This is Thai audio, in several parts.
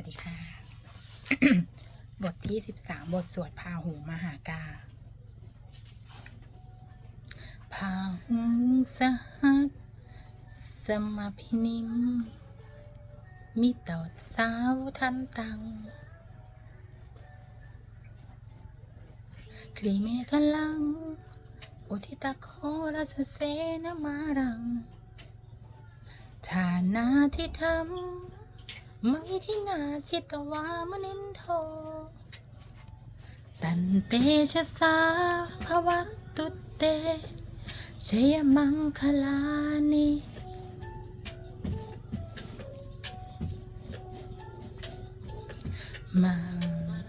วัสดีค่ะ บทที่สิบสามบทสวดพาหูมหากาพาหุงสหัสสมพินิม มิตรสาวทันตังคลีเมฆลัง อุทิตาโครัสเสนมารัง ฐานาที่ทำ ไม่ที่นาชิตวามนินโทตันเตชะสาภวัตตุเตเชยมังคลานิมา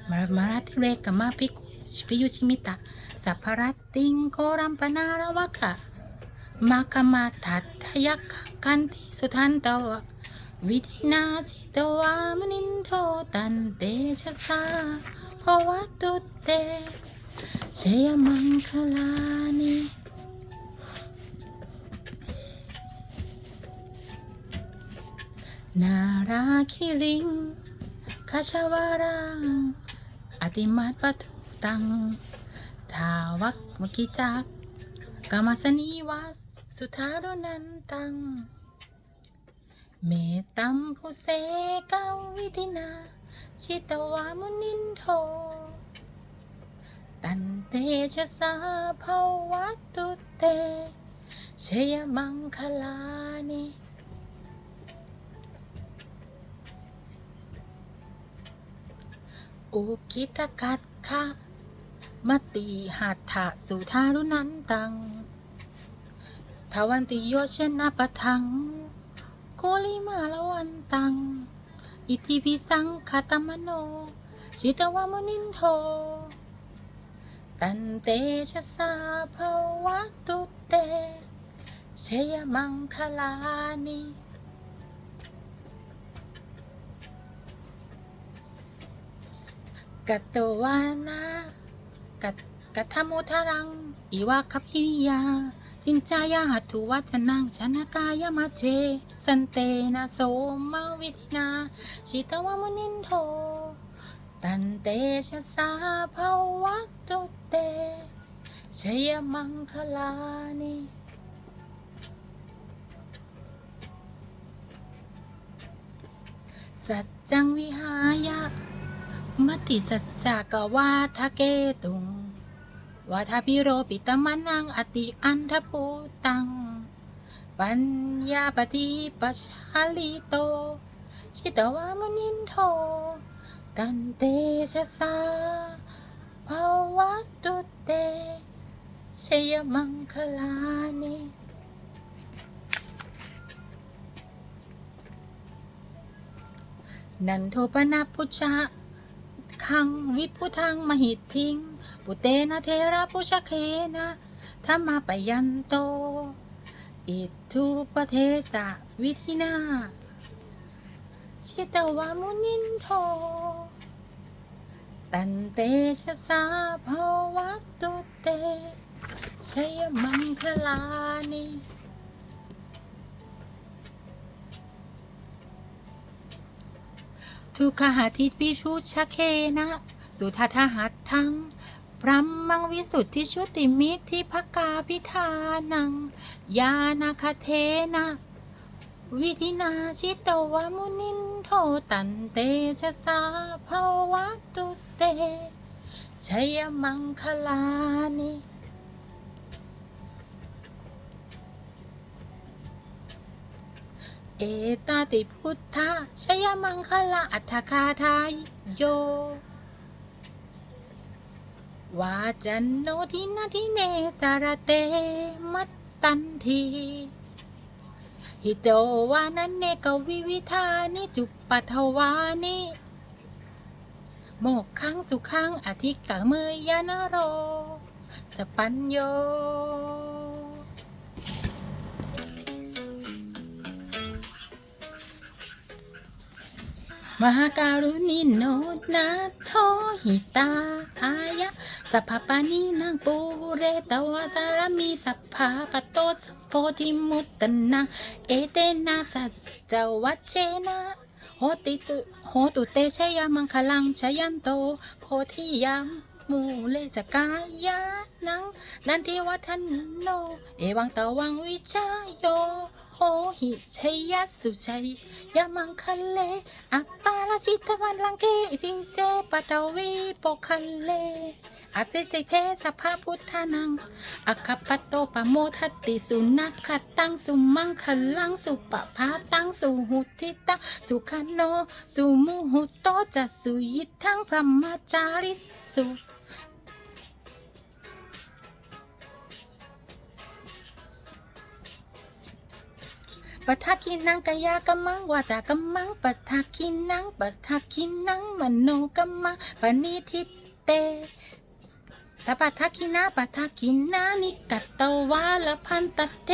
มามารัติเรกมาพิกุพิยุชิมิตะสัพพรัตติงโครัมปนารวะคะมาคมาทัตทยักกันติสุทันตวะ วิธินาจิตวามนินโทตันเตชะสาภวตุเตชยมังคลานินาราคิริงคาชาวารังอติมาตปทุตังทาวักมกิจักกามสนีวัสสุธารุนันตัง เมตัมภูเสกาวิธินา ชิตวามุนินโท ตันเตชะสาภาวัตุเตชยมังคลานิอุคิตกัตคะมติหัตถะสุธารุนันตังทวันติโยเชนะปะทัง โกลิมาลวันตัง อิทิปิสังคตมโน ชิตวามนินโท ตันเตชะสาภาวะตุเต เชยมังคลานิกัตตวานากัตกัตมุทารัง อิวะคพิยา จินจายาหัตถุวัจนังชนากายมาเจ สันเตนะโสมาวิธินา ชิตวามนินโท ตันเตชะสาภาวัตตุเตชยมังคลานิสัจจังวิหายะ มติสัจจากวาทะเกตุง วาทาพิโรปิตมนังอติอันทภูตัง ปัญญาปฏิปัชาลิโต ชิตวามุนินโท ตันเตชะสาภาวัตตุเตชยมังคลานินันโทปนะพุชะคังวิพุทังมหิตทิง ปุเตนะเทระปุชเคนะธรรมาปยันโต อิทุปเทสะวิธินาชิตวามุนินโท ตันเตชะสาภาวัตตุเตชยมังคลานิทุกขหาทิปิชุชเคนะ สุทัทหัตถัง พรัมมังวิสุทธิชุติมิตรที่ภกาพิธานัง ยานาคเทนะวิธินาชิตวมุนินโทตันเตชะสาภาวัตตุเตชยมังคลานิเอตาติพุทธะชยมังคลาอัฏฐคาทายโย วาจันโนทินาทิเนสารเตมัตตันทีหิโตวานันเนกวิวิธานิจุปัทวานิโมกขังสุขังอธิกะเมยยานโร สปัญโยมหาการุณิโนนาโทหิตาอายะ สัพพปานีนางปูเรตวตารมีสัพพาปโตสัพโพธิมุตตนะเอเตนะสัจจวัชเชนะโหติตุโหตุเตชยามังคลังชยันโต โพธิยามมูเลสกายานังนันทิวัฒนโน เอวังตะวังวิชายโยโหหิชัยยัสสุชัยยามังคะเลอัปปาราชิตวันลังเกสิงเสปะตะวีปกคะเลอภิเษกเพสัพพะพุทธานังอคปตโตปโมทัตติสุนักขตังสุมังคลังสุปภาตังสุหุติตังสุขโนสุมุหุโตจะสุยิทังพระมจาริสุ ปะทักขินังกายากมังวาจากมังปะทักขินังปะทักขินังมโนกมังปณิทิเตถ้าปะทักขินาปะทักขินานิกัตตวาลพันตเต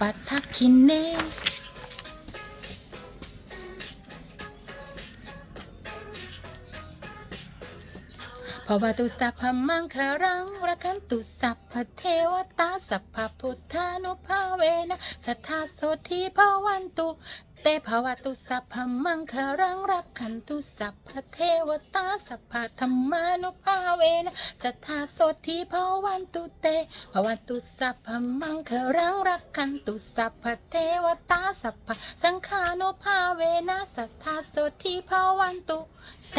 ปะทักขิเน ภวตุสัพพมังคารังรักันตุสัพพเทวตาสัพพพุทธานุภาเวนะสัทธาโสธีภวันตุเตภาวตุสัพพมังคารังรักขันตุสัพพเทวตาสัพพธรรมานุภาเวนะสัทธาโสธีภวันตุเตภาวตุสัพพมังคารังรักขันตุสัพพเทวตาสัพพสังฆานุภาเวนะสัทธาโสธีภวันตุเต